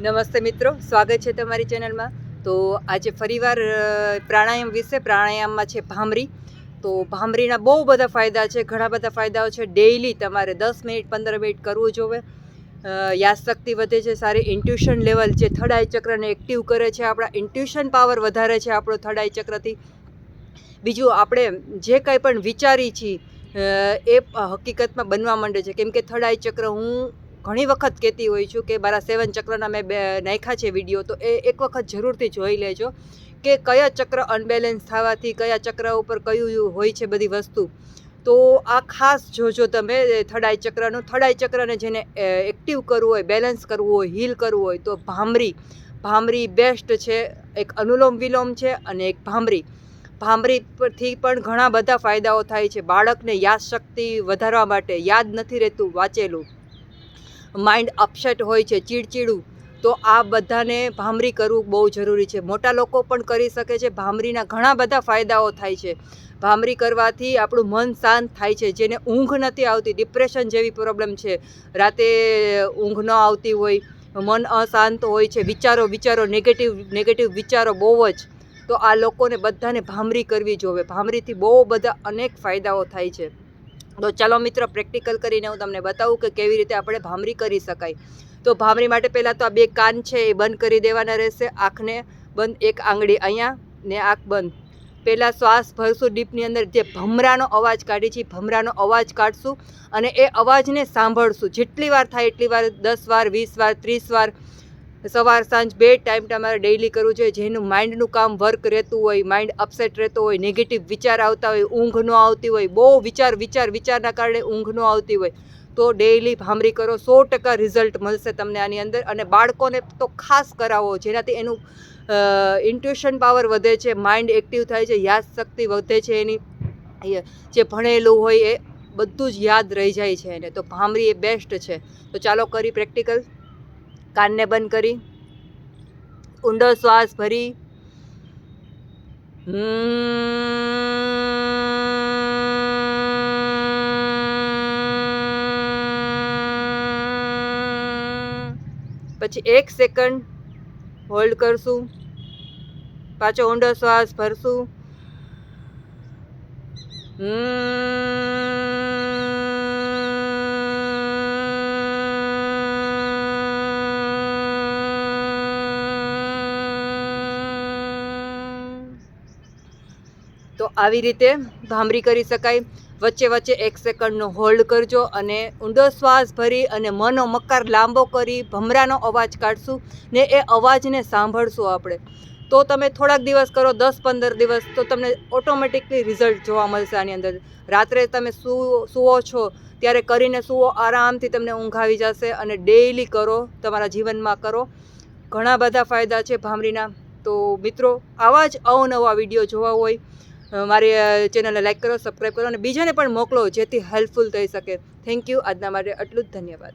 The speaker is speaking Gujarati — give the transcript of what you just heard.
નમસ્તે મિત્રો, સ્વાગત છે તમારી ચેનલમાં. તો આજે ફરીવાર પ્રાણાયામ વિશે, પ્રાણાયામમાં છે ભામરી. તો ભામરીના બહુ બધા ફાયદા છે, ઘણા બધા ફાયદાઓ છે. ડેઈલી તમારે દસ મિનિટ, પંદર મિનિટ કરવું જોવે. યાદશક્તિ વધે છે, સારી ઇન્ટ્યુશન લેવલ છે થર્ડ આઈ ચક્રને એક્ટિવ કરે છે, આપણા ઇન્ટ્યુશન પાવર વધારે છે આપણો થર્ડ આઈ ચક્રથી. બીજું આપણે જે કાંઈ પણ વિચારી છીએ એ હકીકતમાં બનવા માંડે છે. કેમ કે થર્ડ આઈ ચક્ર હું ઘણી વખત કહેતી હોઈ છું કે મારા સેવન ચક્રના મેં બે નાખ્યા છે વીડિયો, તો એ એક વખત જરૂરથી જોઈ લેજો કે કયા ચક્ર અનબેલેન્સ થવાથી, કયા ચક્ર ઉપર કયું હોય છે બધી વસ્તુ. તો આ ખાસ જોજો તમે થડાઈ ચક્રનું, થડાઈ ચક્રને જેને એક્ટિવ કરવું હોય બેલેન્સ કરવું હોય હીલ કરવું હોય, તો ભામરી ભામરી બેસ્ટ છે, એક અનુલોમ વિલોમ છે અને એક ભામરી. ભામરી પરથી પણ ઘણા બધા ફાયદાઓ થાય છે. બાળકને યાદશક્તિ વધારવા માટે યાદ નથી રહેતું વાંચેલું. માઇન્ડ અપસેટ હોય છે, ચીડચીડું, તો આ બધાને ભામરી કરવું બહુ જરૂરી છે. મોટા લોકો પણ કરી શકે છે. ભામરીના ઘણા બધા ફાયદાઓ થાય છે. ભામરી કરવાથી આપણું મન શાંત થાય છે. જેને ઊંઘ નથી આવતી ડિપ્રેશન જેવી પ્રોબ્લેમ છે. રાતે ઊંઘ ન આવતી હોય, મન અશાંત હોય છે. વિચારો વિચારો નેગેટિવ નેગેટિવ વિચારો બહુ જ. તો આ લોકોને બધાને ભામરી કરવી જોવે. ભામરીથી બહુ બધા અનેક ફાયદાઓ થાય છે. તો ચાલો મિત્રો પ્રેક્ટિકલ કરીને હું તમને બતાવું કે કેવી રીતે આપણે ભામરી કરી શકાય. તો ભામરી માટે પહેલાં તો આ બે કાન છે એ બંધ કરી દેવાના રહેશે. આંખને બંધ, એક આંગળી અહીંયા ને આંખ બંધ. પહેલાં શ્વાસ ભરશું ડીપની અંદર, જે ભમરાનો અવાજ કાઢી છે ભમરાનો અવાજ કાઢશું અને એ અવાજને સાંભળશું. જેટલી વાર થાય એટલી વાર, દસ વાર, વીસ વાર, ત્રીસ વાર સવાર સાંજ બે ટાઈમ તમારે ડેઈલી કરવું જોઈએ. જેનું માઇન્ડનું કામ વર્ક રહેતું હોય માઇન્ડ અપસેટ રહેતો હોય નેગેટિવ વિચાર આવતા હોય, ઊંઘ ન આવતી હોય, બહુ વિચાર વિચાર, વિચારના કારણે ઊંઘ ન આવતી હોય, તો ડેઈલી ભામરી કરો. સો ટકા રિઝલ્ટ મળશે તમને આની અંદર. અને બાળકોને તો ખાસ કરાવો, જેનાથી એનું ઇન્ટ્યુશન પાવર વધે છે માઇન્ડ એક્ટિવ થાય છે યાદશક્તિ વધે છે એની. જે ભણેલું હોય એ બધું જ યાદ રહી જાય છે એને. તો ભામરી એ બેસ્ટ છે. તો ચાલો કરી પ્રેક્ટિકલ કાનને બંધ કરી, ઊંડો શ્વાસ ભરી, પછી એક સેકન્ડ હોલ્ડ કરશું, પાછો ઊંડો શ્વાસ ભરશું તો આવી રીતે ભામરી કરી શકાય. વચ્ચે વચ્ચે એક સેકન્ડનો હોલ્ડ કરજો અને ઊંડો શ્વાસ ભરી અને મનો મકાર લાંબો કરી ભમરાનો અવાજ કાઢશું ને એ અવાજને સાંભળશું આપણે. તો તમે થોડાક દિવસ કરો, દસ પંદર દિવસ, તો તમને ઓટોમેટિકલી રિઝલ્ટ જોવા મળશે આની અંદર. રાત્રે તમે સુવો છો ત્યારે કરીને સૂવો, આરામથી તમને ઊંઘ આવી જશે અને ડેઈલી કરો, તમારા જીવનમાં કરો. ઘણા બધા ફાયદા છે ભામરીના તો મિત્રો, આવા જ અવનવા વીડિયો જોવા હોય મારી ચેનલને લાઇક કરો સબસ્ક્રાઈબ કરો અને બીજાને પણ મોકલો જેથી હેલ્પફુલ થઈ શકે. થેન્ક યુ આજના માટે આટલું જ. ધન્યવાદ.